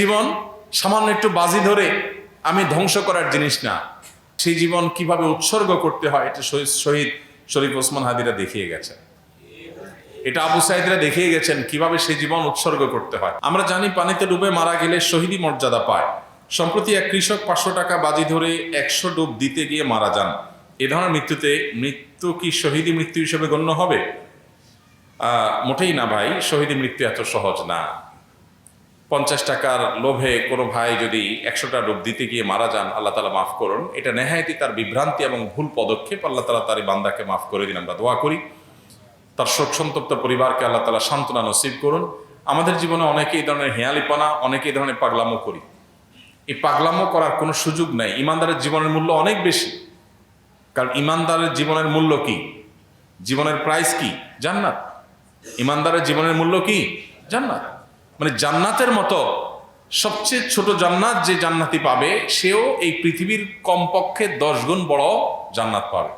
জীবন সামান্য একটু বাজি ধরে আমি ধ্বংস করার জিনিস না। সেই জীবন কীভাবে উৎসর্গ করতে হয়, এটা শহীদ শরীফ ওসমান হাদিরা দেখিয়ে গেছেন। এটা আবু সাইদরা দেখিয়ে গেছেন কীভাবে সেই জীবন উৎসর্গ করতে হয়। আমরা জানি পানিতে ডুবে মারা গেলে শহীদি মর্যাদা পায়। সম্প্রতি এক কৃষক পাঁচশো টাকা বাজি ধরে একশো ডুব দিতে গিয়ে মারা যান। এ ধরনের মৃত্যুতে মৃত্যু কি শহীদি মৃত্যু হিসেবে গণ্য হবে? মোটেই না ভাই শহীদি মৃত্যু এত সহজ না। পঞ্চাশ টাকার লোভে কোনো ভাই যদি একশোটা ডুব দিতে গিয়ে মারা যান, আল্লাহ তালা মাফ করুন। এটা নেহায়তি তার বিভ্রান্তি এবং ভুল পদক্ষেপ। আল্লাহ তালা তার বান্দাকে মাফ করে দিন, আমরা দোয়া করি। তার শোক সন্তপ্ত পরিবারকে আল্লাহ তালা সান্ত্বনা নসিব করুন। আমাদের জীবনে অনেকে এই ধরনের হেয়ালিপনা, অনেকে এই ধরনের পাগলামো করি। এই পাগলামো করার কোনো সুযোগ নাই। ইমানদারের জীবনের মূল্য অনেক বেশি। কারণ ইমানদারের জীবনের মূল্য কি? জীবনের প্রাইস কি? জান্নাত। ইমানদারের জীবনের মূল্য কি? জান্নাত। মানে জান্নাতের মতো সবচেয়ে ছোট জান্নাত যে জান্নাতি পাবে, সেও এই পৃথিবীর কমপক্ষে দশ গুণ বড় জান্নাত পাবে।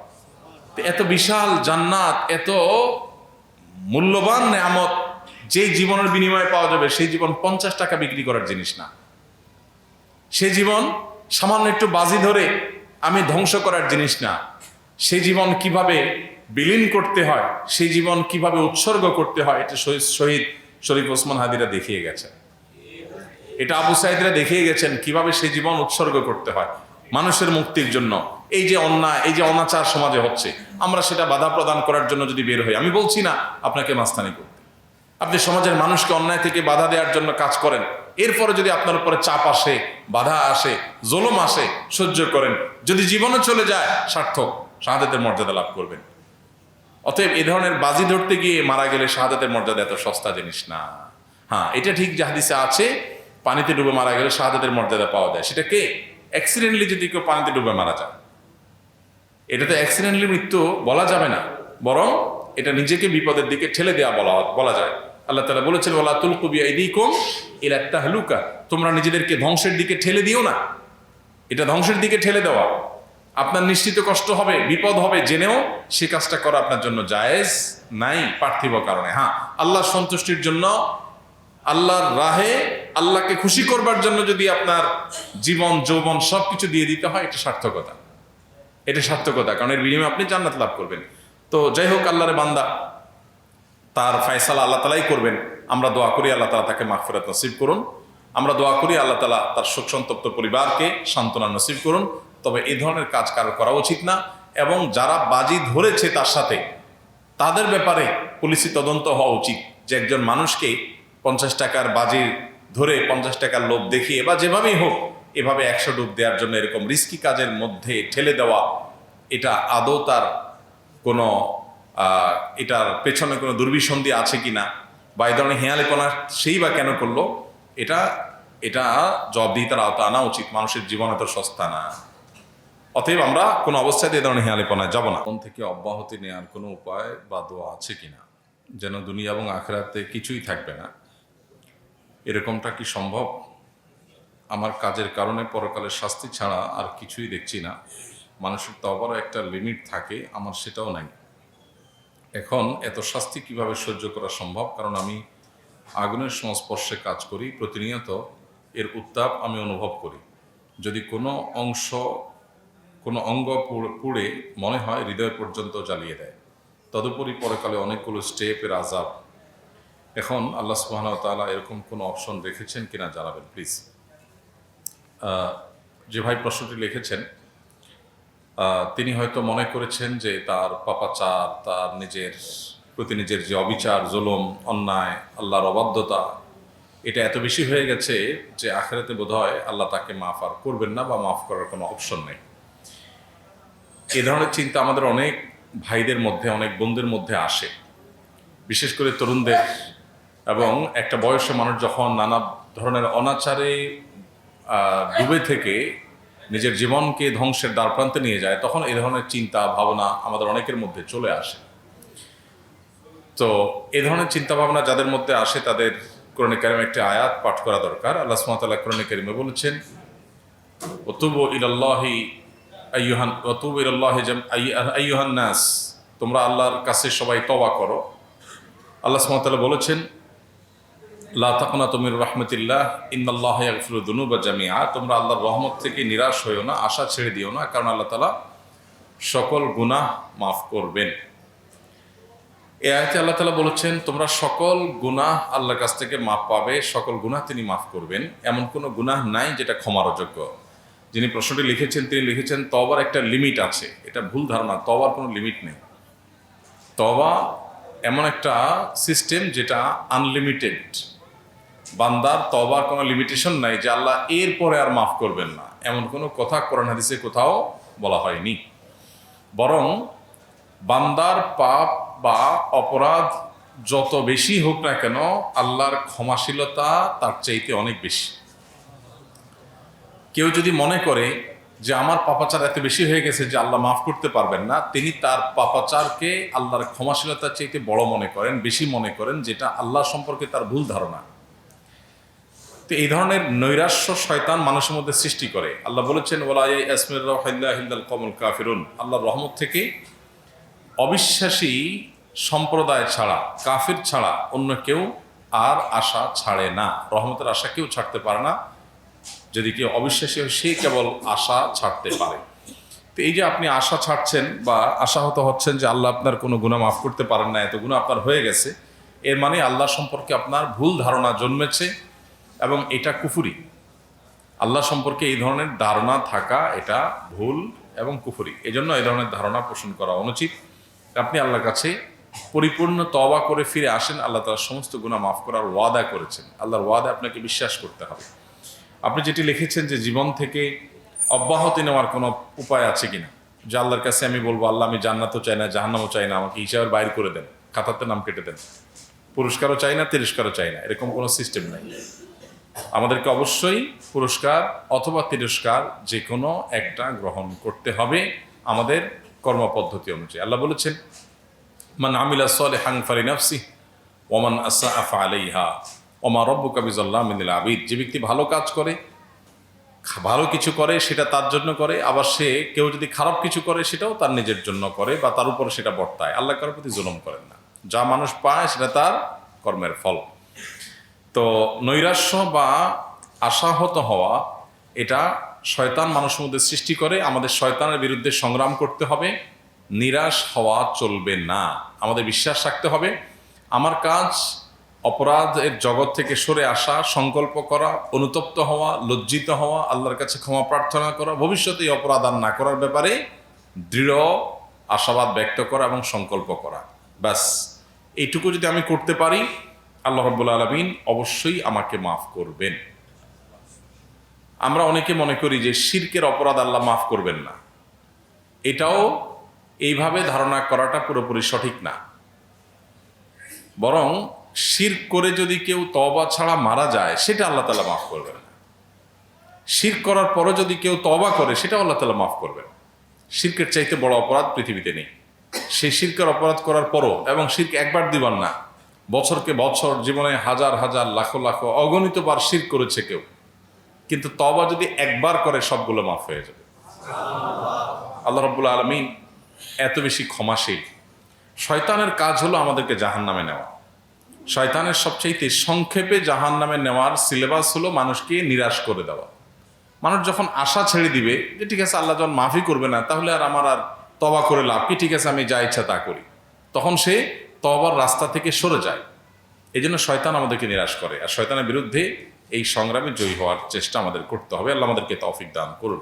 এত বিশাল জান্নাত, এত মূল্যবান নেয়ামত, যে জীবনের বিনিময়ে পাওয়া যাবে, সেই জীবন পঞ্চাশ টাকা বিক্রি করার জিনিস না। সে জীবন সামান্য একটু বাজি ধরে আমি ধ্বংস করার জিনিস না। সে জীবন কীভাবে বিলীন করতে হয় সেই জীবন কীভাবে উৎসর্গ করতে হয়, এটা শহীদ শহীদ শরীফ ওসমান হাদিরা দেখিয়ে গেছেন। এটা আবু সাইদরা দেখিয়ে গেছেন কীভাবে সেই জীবন উৎসর্গ করতে হয় মানুষের মুক্তির জন্য। এই যে অন্যায় এই যে অনাচার সমাজে হচ্ছে, আমরা সেটা বাধা প্রদান করার জন্য যদি বের হই, আমি বলছি না, আপনাকে মাস্তানি করতে। আপনি সমাজের মানুষকে অন্যায় থেকে বাধা দেওয়ার জন্য কাজ করেন, এরপরে যদি আপনার উপরে চাপ আসে, বাধা আসে, জোলম আসে, সহ্য করেন, যদি জীবনে চলে যায়, সার্থক, শাহাদাতের মর্যাদা লাভ করবেন। অতএব এ ধরনের বাজি ধরতে গিয়ে মারা গেলে শাহাদাতের মর্যাদা এত সস্তা জিনিস না। হ্যাঁ এটা ঠিক যে হাদিসে আছে, পানিতে ডুবে মারা গেলে শাহাদাতের মর্যাদা পাওয়া যায়। সেটা কে? অ্যাক্সিডেন্টলি যদি কেউ পানিতে ডুবে মারা যায়। এটা তো অ্যাক্সিডেন্টলি মৃত্যু বলা যাবে না। বরং এটা নিজেকে বিপদের দিকে ঠেলে দেওয়া বলা বলা যায়। আল্লাহ তালা বলেছেন ওলা তুলকুবি ইদিকুম এর একটা হালুকা তোমরা নিজেদেরকে ধ্বংসের দিকে ঠেলে দিও না। এটা ধ্বংসের দিকে ঠেলে দেওয়া। আপনার নিশ্চিত কষ্ট হবে, বিপদ হবে, জেনেও সে কাজটা করা আপনার জন্য জায়েজ নাই, পার্থিব কারণে। হ্যাঁ আল্লাহর সন্তুষ্টির জন্য, আল্লাহর রাহে আল্লাহকে খুশি করবার জন্য যদি আপনার জীবন, যৌবন সব কিছু দিয়ে দিতে হয়, এটা সার্থকতা। এটা সার্থকতা, কারণ এর বিনিময়ে আপনি জান্নাত লাভ করবেন। তো যাই হোক, আল্লাহরে বান্দা, তার ফায়সালা আল্লাহ তালাই করবেন। আমরা দোয়া করি, আল্লাহ তালা তাকে মাগফিরাত নসিব করুন। আমরা দোয়া করি, আল্লাহ তালা তার শোক সন্তপ্ত পরিবারকে সান্ত্বনা নসিব করুন। তবে এ ধরনের কাজ কারও করা উচিত না এবং যারা বাজি ধরেছে তার সাথে, তাদের ব্যাপারে পুলিশি তদন্ত হওয়া উচিত যে একজন মানুষকে পঞ্চাশ টাকার বাজি ধরে পঞ্চাশ টাকার লোভ দেখিয়ে বা যেভাবেই হোক এভাবে একশো ডুব দেওয়ার জন্য এরকম রিস্কি কাজের মধ্যে ঠেলে দেওয়া, এটা আদৌ তার কোনো এটার পেছনে কোনো দুর্বিসন্ধি আছে কি না বা এই ধরনের হেয়ালিপনা সেই বা কেন করল, এটা এটা জবাবদিহিতার আওতা আনা উচিত। মানুষের জীবন এত সস্তা না। অতএব আমরা কোনো অবস্থায় এই ধরনের হেয়ালিপনায় যাব না। কোন থেকে অব্যাহতি নেওয়ার কোনো উপায় বা দোয়া আছে কিনা? যেন দুনিয়া এবং আখেরাতে কিছুই থাকবে না। এরকমটা কি সম্ভব? আমার কাজের কারণে পরকালের শাস্তি ছাড়া আর কিছুই দেখছি না। মানুষের তো আবারও একটা লিমিট থাকে, আমার সেটাও নাই। এখন এত শাস্তি কীভাবে সহ্য করা সম্ভব? কারণ আমি আগুনের সংস্পর্শে কাজ করি, প্রতিনিয়ত এর উত্তাপ আমি অনুভব করি। যদি কোনো অংশ কোনো অঙ্গ পুড়ে মনে হয় হৃদয় পর্যন্ত জ্বালিয়ে দেয়। তদুপরি পরকালে অনেকগুলো স্টেপের আজাব এখন আল্লাহ সুবাহন তাআলা এরকম কোনো অপশন রেখেছেন কিনা জানাবেন, প্লিজ। যে ভাই প্রশ্নটি লিখেছেন তিনি হয়তো মনে করেছেন যে তার পাপাচার, তার নিজের প্রতি নিজের যে অবিচার, জুলুম, অন্যায়, আল্লাহর অবাধ্যতা, এটা এত বেশি হয়ে গেছে যে আখেরাতে বোধহয় আল্লাহ তাকে মাফ আর করবেন না বা মাফ করার কোনো অপশন নেই। এ ধরনের চিন্তা আমাদের অনেক ভাইদের মধ্যে, অনেক বোনদের মধ্যে আসে। বিশেষ করে তরুণদের এবং একটা বয়সে মানুষ যখন নানা ধরনের অনাচারে ডুবে থেকে নিজের জীবনকে ধ্বংসের দ্বারপ্রান্তে নিয়ে যায়, তখন এ ধরনের চিন্তা, ভাবনা আমাদের অনেকের মধ্যে চলে আসে। তো এ ধরনের চিন্তা ভাবনা যাদের মধ্যে আসে তাদের কোরআনে কারিমে একটি আয়াত পাঠ করা দরকার। আল্লাহ সুমাতাল্লাহ কোরআনে কারিমে বলেছেন, ওতুবু ইলাল্লাহি ইলাল্লাহি জাম আইয়ুহান নাস, তোমরা আল্লাহর কাছে সবাই তওবা করো। আল্লাহ সুমাতাল্লাহ বলেছেন, লা তাকুনা তুমির রহমতুল্লাহ, ইন্নাল্লাহ ইয়াগফিরু দুনুবা জামিআ। তোমরা আল্লাহর রহমত থেকে নিরাশ হইও না, আশা ছেড়ে দিও না, কারণ আল্লাহ তাআলা সকল গুনাহ মাফ করবেন। এ আয়তে আল্লাহ তালা বলেছেন, তোমরা সকল গুনাহ আল্লাহর কাছ থেকে মাফ পাবে, সকল গুনাহ তিনি মাফ করবেন। এমন কোনো গুনাহ নাই যেটা ক্ষমার অযোগ্য যিনি প্রশ্নটি লিখেছেন, তিনি লিখেছেন তবার একটা লিমিট আছে। এটা ভুল ধারণা তবার কোনো লিমিট নেই। তবা এমন একটা সিস্টেম যেটা আনলিমিটেড বান্দার তবার কোনো লিমিটেশন নাই যে আল্লাহ এর পরে আর মাফ করবেন না। এমন কোনো কথা কোরআন হাদিসে কোথাও বলা হয়নি। বরং বান্দার পাপ বা অপরাধ যত বেশি হোক না কেন, আল্লাহর ক্ষমাশীলতা তার চাইতে অনেক বেশি। কেউ যদি মনে করে যে আমার পাপাচার এত বেশি হয়ে গেছে যে আল্লাহ মাফ করতে পারবেন না, তিনি তার পাপাচারকে আল্লাহর ক্ষমাশীলতার চাইতে বড় মনে করেন, বেশি মনে করেন, যেটা আল্লাহ সম্পর্কে তার ভুল ধারণা। তো এই ধরনের নৈরাশ্য শয়তান মানুষের মধ্যে সৃষ্টি করে। আল্লাহ বলেছেন ওলাই কমল কাফিরুন। আল্লাহর রহমত থেকে অবিশ্বাসী সম্প্রদায় ছাড়া, কাফির ছাড়া অন্য কেউ আর আশা ছাড়ে না। রহমতের আশা কেউ ছাড়তে পারে না। যদি কেউ অবিশ্বাসী হয়, সে কেবল আশা ছাড়তে পারে। তো এই যে আপনি আশা ছাড়ছেন বা আশাহত হচ্ছেন যে আল্লাহ আপনার কোনো গুণা মাফ করতে পারেন না, এত গুণা আপনার হয়ে গেছে, এর মানে আল্লাহ সম্পর্কে আপনার ভুল ধারণা জন্মেছে এবং এটা কুফুরি। আল্লাহ সম্পর্কে এই ধরনের ধারণা থাকা এটা ভুল এবং কুফুরি। এজন্য এই ধরনের ধারণা পোষণ করা অনুচিত। আপনি আল্লাহর কাছে পরিপূর্ণ তবা করে ফিরে আসেন, আল্লাহ তার সমস্ত গুণা মাফ করার ওয়াদা করেছেন। আল্লাহর ওয়াদা আপনাকে বিশ্বাস করতে হবে। আপনি যেটি লিখেছেন যে জীবন থেকে অব্যাহতি নেওয়ার কোনো উপায় আছে কিনা? যে আল্লাহর কাছে আমি বলব, আল্লাহ আমি জান্নাতও চাই না, জাহান্নামও চাই না, আমাকে হিসাবের বাইর করে দেন, খাতাতে নাম কেটে দেন। পুরস্কারও চাই না, তিরস্কারও চাই না, এরকম কোনো সিস্টেম নাই। আমাদেরকে অবশ্যই পুরস্কার অথবা তিরস্কার যে কোনো একটা গ্রহণ করতে হবে আমাদের কর্মপদ্ধতি অনুযায়ী। আল্লাহ বলেছেন, মান আমিলা সলে হাং ফারি নাফসি ওমান আসা আফা আলাইহা। ওমা রব্বু কাবিজল্লাহ মিনিল আবিদ। যে ব্যক্তি ভালো কাজ করে ভালো কিছু করে, সেটা তার জন্য করে, আবার সে কেউ যদি খারাপ কিছু করে, সেটাও তার নিজের জন্য করে বা তার উপরে সেটা বর্তায়। আল্লাহ কারোর প্রতি জুলুম করেন না। যা মানুষ পায়, সেটা তার কর্মের ফল। তো নৈরাশ্য বা আশাহত হওয়া, এটা শয়তান মানুষের মধ্যে সৃষ্টি করে, আমাদের শয়তানের বিরুদ্ধে সংগ্রাম করতে হবে। নিরাশ হওয়া চলবে না। আমাদের বিশ্বাস রাখতে হবে, আমার কাজ অপরাধের জগৎ থেকে সরে আসা, সংকল্প করা, অনুতপ্ত হওয়া, লজ্জিত হওয়া, আল্লাহর কাছে ক্ষমা প্রার্থনা করা, ভবিষ্যতে এই অপরাধ আর না করার ব্যাপারে দৃঢ় আশাবাদ ব্যক্ত করা এবং সংকল্প করা। ব্যাস, এইটুকু যদি আমি করতে পারি, আল্লাহ রব্বুল আলমিন অবশ্যই আমাকে মাফ করবেন। আমরা অনেকে মনে করি যে শির্কের অপরাধ আল্লাহ মাফ করবেন না। এটাও এইভাবে ধারণা করাটা পুরোপুরি সঠিক না। বরং শির্ক করে যদি কেউ তবা ছাড়া মারা যায়, সেটা আল্লাহ তালা মাফ করবেন না। শির্ক করার পরও যদি কেউ তবা করে সেটা আল্লাহ তালা মাফ করবেন। শির্কের চাইতে বড় অপরাধ পৃথিবীতে নেই। সেই শির্কের অপরাধ করার পরও, এবং শির্ক একবার দিবার না, বছরকে বছর, জীবনে হাজার হাজার, লাখো লাখো অগণিত বার শির করেছে কেউ। কিন্তু তবা যদি একবার করে, সবগুলো মাফ হয়ে যাবে। আল্লাহ রব্বুল আলমিন এত বেশি ক্ষমাশীল। শয়তানের কাজ হলো আমাদেরকে জাহান নামে নেওয়া। শয়তানের সবচাইতে সংক্ষেপে জাহান নামে নেওয়ার সিলেবাস হলো মানুষকে নিরাশ করে দেওয়া। মানুষ যখন আশা ছেড়ে দিবে যে, ঠিক আছে, আল্লাহ যখন মাফি করবে না, তাহলে আর আমার আর তবা করে লাভ কি? ঠিক আছে, আমি যা ইচ্ছা তা করি। তখন সে তবার রাস্তা থেকে সরে যায়। এই জন্য শয়তান আমাদেরকে নিরাশ করে। আর শয়তানের বিরুদ্ধে এই সংগ্রামে জয়ী হওয়ার চেষ্টা আমাদের করতে হবে। আল্লাহ আমাদেরকে তৌফিক দান করুন।